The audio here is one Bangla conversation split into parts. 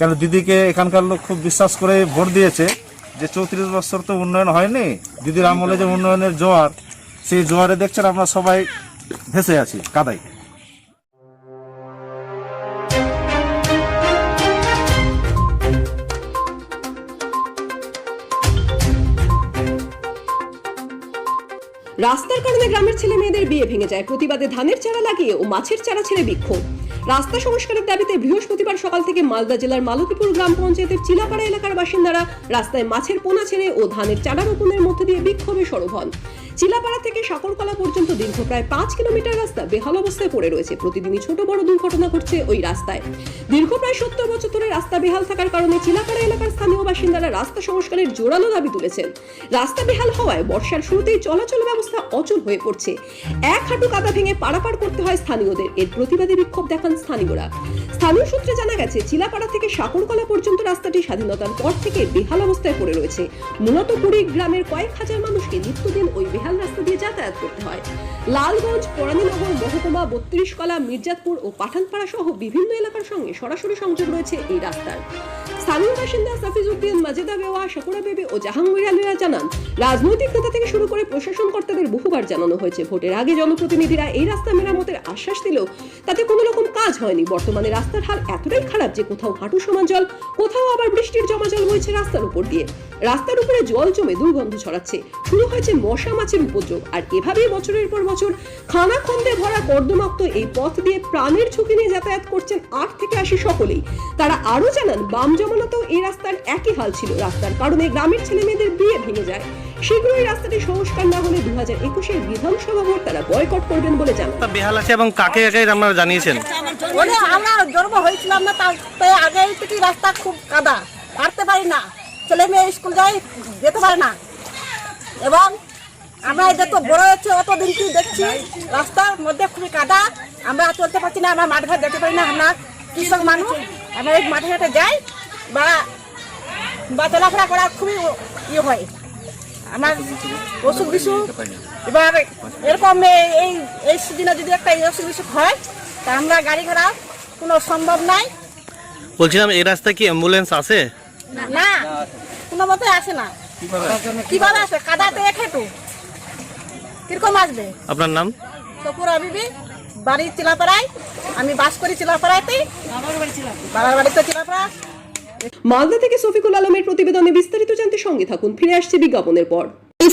কেন দিদিকে এখানকার লোক খুব বিশ্বাস করে ভোট দিয়েছে যে চৌত্রিশ বছর তো উন্নয়ন হয়নি। দিদির আমলে যে উন্নয়নের জোয়ার, সেই জোয়ারে দেখছেন আমরা সবাই ভেসে আছি কাদাই রাস্তার কারণে গ্রামের ছেলে মেয়েদের বিয়ে ভেঙে যায়। প্রতিবাদে ধানের চারা লাগিয়ে ও মাছের চারা ছেড়ে বিক্ষোভ। রাস্তা সংস্কারের দাবিতে বৃহস্পতিবার সকাল থেকে মালদা জেলার মালতীপুর গ্রাম পঞ্চায়েতের চিলাপাড়া এলাকার বাসিন্দারা রাস্তায় মাছের পোনা ছেড়ে ও ধানের চারা রোপণের মধ্যে দিয়ে বিক্ষোভে সরব হন। চিলাপাড়া থেকে সাকরকলা পর্যন্ত দীর্ঘ প্রায় পাঁচ কিলোমিটার রাস্তা বেহাল অবস্থায় পড়ে রয়েছে। প্রতিদিনই ছোট বড় দুর্ঘটনা ঘটছে ওই রাস্তায়। দীর্ঘ প্রায় সত্তর বছর ধরে রাস্তা বেহাল থাকার কারণে চিলাপাড়া এলাকার স্থানীয় বাসিন্দারা রাস্তা সংস্কারের জোরালো দাবি তুলেছেন। রাস্তা বেহাল হওয়ায় বর্ষার শুরুতেই চলাচল ব্যবস্থা অচল হয়ে পড়ছে। এক হাঁটু কাদা ভেঙে পারাপার করতে হয় স্থানীয়দের। এর প্রতিবাদে বিক্ষোভ দেখান স্থানীয়রা। স্থানীয় সূত্রে জানা গেছে, চিলাপাড়া থেকে সাকরকলা পর্যন্ত রাস্তাটি স্বাধীনতার পর থেকে বেহাল অবস্থায় পড়ে রয়েছে। মূলত কুড়ি গ্রামের কয়েক হাজার মানুষকে নিত্যদিন ওই বেহাল রাস্তা দিয়ে যাতায়াত করতে হয়। লালগঞ্জ, পরানীনগর, মহকুমা বত্রিশ কলা মির্জাতপুর ও পাঠানপাড়া সহ বিভিন্ন এলাকার সঙ্গে সরাসরি সংযোগ রয়েছে এই রাস্তার। স্থানীয় বাসিন্দা সাফিজ উদ্দিন, মাজেদা বেওয়া শকুরা বেবি ও জাহাঙ্গীর আলীরা জানান, রাজনৈতিক নেতা থেকে শুরু করে প্রশাসন কর্তাদের বহুবার জানানো হয়েছে, ভোটের আগে জনপ্রতিনিধিরা এই রাস্তা মেরামতের আশ্বাস দিলেও তাতে কোনো রকম কাজ হয়নি। বর্তমানে রাস্তার হাল এতটাই খারাপ যে কোথাও হাঁটু সমান জল, কোথাও আবার বৃষ্টির জমা জল বইছে রাস্তার উপর দিয়ে। রাস্তার উপরে জল জমে দুর্গন্ধ ছড়াচ্ছে। শুরু হয়েছে মশা মাছের উপদ্রব, আর এভাবেই বছরের পর বছর খানা খন্দে ভরা কর্দমাক্ত এই পথ দিয়ে প্রাণের ঝুঁকি নিয়ে যাতায়াত করছেন আট থেকে আশি সকলেই। তারা আরও জানান, বাম জমানাতেও এই রাস্তার একই হাল ছিল। রাস্তার কারণে গ্রামের ছেলে মেয়েদের বিয়ে ভেঙে যায়। শীঘ্রই রাস্তাটি সংস্কার না হলে দু হাজার একুশের বিধানসভা ভোট তারা বয়কট করবেন বলে জানান। বেহাল আছে এবং কাকে কাকে আপনারা জানিয়েছেন? বলে আমরা জন্ম হয়েছিলাম না তার আগে থেকে রাস্তা খুব কাদা হাঁটতে পারি না। ছেলে মেয়ে স্কুল যাই যেতে পারে না। এবং আমরা যত বড় হচ্ছে অত দিন কি দেখছি রাস্তার মধ্যে খুবই কাদা আমরা চলতে পারছি না আমরা মাঠ ঘাট যেতে পারি না আমরা কৃষক মানুষ আমরা এই মাঠে ঘাটে যাই বা বা চলাফেরা করা খুবই ইয়ে হয়। আমার অসুখ বিসুখ এবার এরকম এই এই সিজনে যদি একটা এই অসুখ বিসুখ হয় তা আমরা গাড়ি ঘোড়া কোনো সম্ভব নাই। বলছিলাম এই রাস্তায় কি অ্যাম্বুলেন্স আছে? না কোনো মতে আসে না। কীভাবে আসবে? কাদাতে এক হেঁটু। কীরকম আসবে? আপনার নাম? সপুর আবিবি বাড়ি চিলাপাড়ায়। আমি বাস করি চিলাপাড়াতেই। বাবার বাড়িতে চিলাপাড়া। মালদা থেকে সফিকুল আলমের প্রতিবেদনে বিস্তারিত জানতে সঙ্গে থাকুন। ফিরে আসছে বিজ্ঞাপনের পর।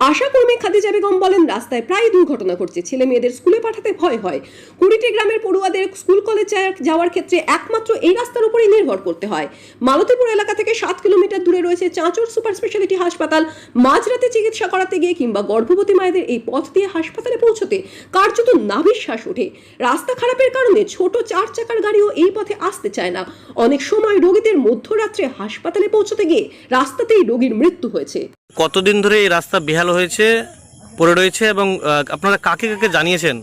আশা কর্মী খাদিজা বেগম বলেন, রাস্তায় প্রায় দুর্ঘটনা ঘটছে। ছেলে মেয়েদের স্কুলে পাঠাতে ভয় হয়। কুড়িটি গ্রামের পড়ুয়াদের স্কুল কলেজ যাওয়ার ক্ষেত্রে একমাত্র এই রাস্তার উপরেই নির্ভর করতে হয়। মালতীপুর এলাকা থেকে সাত কিলোমিটার দূরে রয়েছে চাঁচর সুপার স্পেশালিটি হাসপাতাল। মাঝরাতে চিকিৎসা করাতে গিয়ে কিংবা গর্ভবতী মায়েদের এই পথ দিয়ে হাসপাতালে পৌঁছতে কার্যত নাভিশ্বাস ওঠে। রাস্তা খারাপের কারণে ছোট চার চাকার গাড়িও এই পথে আসতে চায় না। অনেক সময় রোগীদের মধ্যরাত্রে হাসপাতালে পৌঁছতে গিয়ে রাস্তাতেই রোগীর মৃত্যু হয়েছে। কতদিন ধরে এই রাস্তা বেহাল হয়েছে, পড়ে রয়েছে এবং আপনারা কাকে কাকে জানিয়েছেন?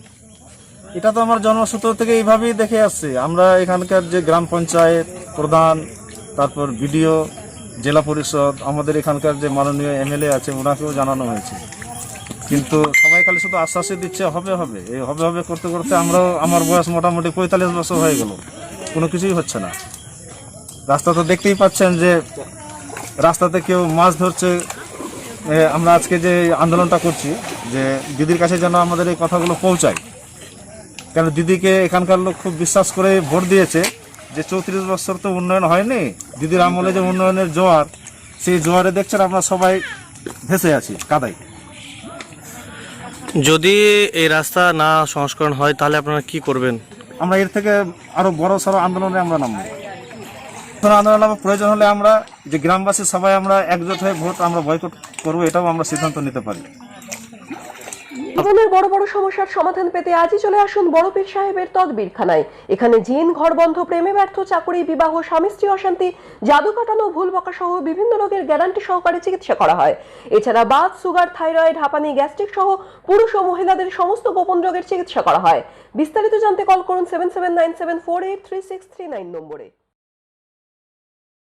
এটা তো আমার জন্মসূত্র থেকে এইভাবেই দেখে আসছে। আমরা এখানকার যে গ্রাম পঞ্চায়েত প্রধান, তারপর বিডিও, জেলা পরিষদ, আমাদের এখানকার যে মাননীয় এমএলএ আছে, ওনাকেও জানানো হয়েছে। কিন্তু সবাই খালি শুধু আশ্বাসই দিচ্ছে, হবে হবে। এই হবে হবে করতে করতে আমরাও, আমার বয়স মোটামুটি পঁয়তাল্লিশ বছর হয়ে গেল। কোনো কিছুই হচ্ছে না। রাস্তা তো দেখতেই পাচ্ছেন যে, রাস্তাতে কেউ মাছ ধরছে আমরা আজকে যে আন্দোলনটা করছি যে দিদির কাছে যেন আমাদের এই কথাগুলো পৌঁছায়। কেন দিদিকে এখানকার লোক খুব বিশ্বাস করে ভোট দিয়েছে যে চৌত্রিশ বছর তো উন্নয়ন হয়নি। দিদির আমলে যে উন্নয়নের জোয়ার সেই জোয়ারে দেখছেন আমরা সবাই ভেসে আছি কাদাই যদি এই রাস্তা না সংস্করণ হয় তাহলে আপনারা কি করবেন? আমরা এর থেকে আরও বড় সড়ো আন্দোলনে আমরা নামবো। কোনো আন্দোলন নামা প্রয়োজন হলে আমরা যে গ্রামবাসী সবাই আমরা একজোট হয়ে ভোট আমরা বয়কট করব, এটাও আমরা সিদ্ধান্ত নিতে পারি। জীবনের বড় বড় সমস্যার সমাধান পেতে আজই চলে আসুন বড় পীর সাহেবের তদবিরখানায়। এখানে জিন ঘরবন্ধ প্রেমে ব্যর্থ, চাকরি, বিবাহ, স্বামী, স্ত্রী অশান্তি, জাদু কাটানো, ভুল বকা সহ বিভিন্ন রোগের গ্যারান্টি সহকারে চিকিৎসা করা হয়। এছাড়া বাত, সুগার, থাইরয়েড, হাঁপানি, গ্যাস্ট্রিক সহ পুরুষ ও মহিলাদের সমস্ত গোপন রোগের চিকিৎসা করা হয়। বিস্তারিত জানতে কল করুন seven seven nine seven four eight three six three nine নম্বরে।